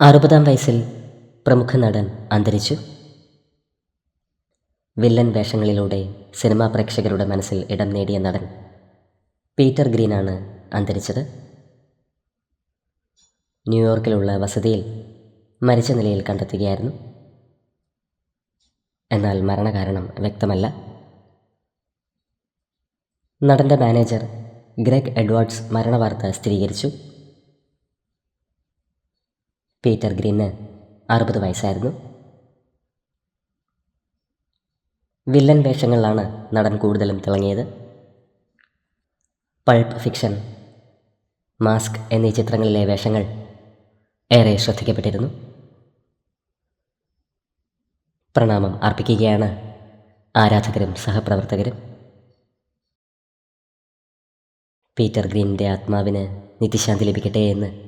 അറുപതാം വയസ്സിൽ പ്രമുഖ നടൻ അന്തരിച്ചു. വില്ലൻ വേഷങ്ങളിലൂടെ സിനിമാ പ്രേക്ഷകരുടെ മനസ്സിൽ ഇടം നേടിയ നടൻ പീറ്റർ ഗ്രീനാണ് അന്തരിച്ചത്. ന്യൂയോർക്കിലുള്ള വസതിയിൽ മരിച്ച നിലയിൽ കണ്ടെത്തുകയായിരുന്നു. എന്നാൽ മരണകാരണം വ്യക്തമല്ല. നടന്റെ മാനേജർ ഗ്രെഗ് എഡ്വാർഡ്സ് മരണവാർത്ത സ്ഥിരീകരിച്ചു. പീറ്റർ ഗ്രീന് അറുപത് വയസ്സായിരുന്നു. വില്ലൻ വേഷങ്ങളിലാണ് നടൻ കൂടുതലും തിളങ്ങിയത്. പൾപ്പ് ഫിക്ഷൻ മാസ്ക് എന്നീ ചിത്രങ്ങളിലെ വേഷങ്ങൾ ഏറെ ശ്രദ്ധിക്കപ്പെട്ടിരുന്നു. പ്രണാമം അർപ്പിക്കുകയാണ് ആരാധകരും സഹപ്രവർത്തകരും. പീറ്റർ ഗ്രീനിന്റെ ആത്മാവിന് നിത്യശാന്തി ലഭിക്കട്ടെ എന്ന്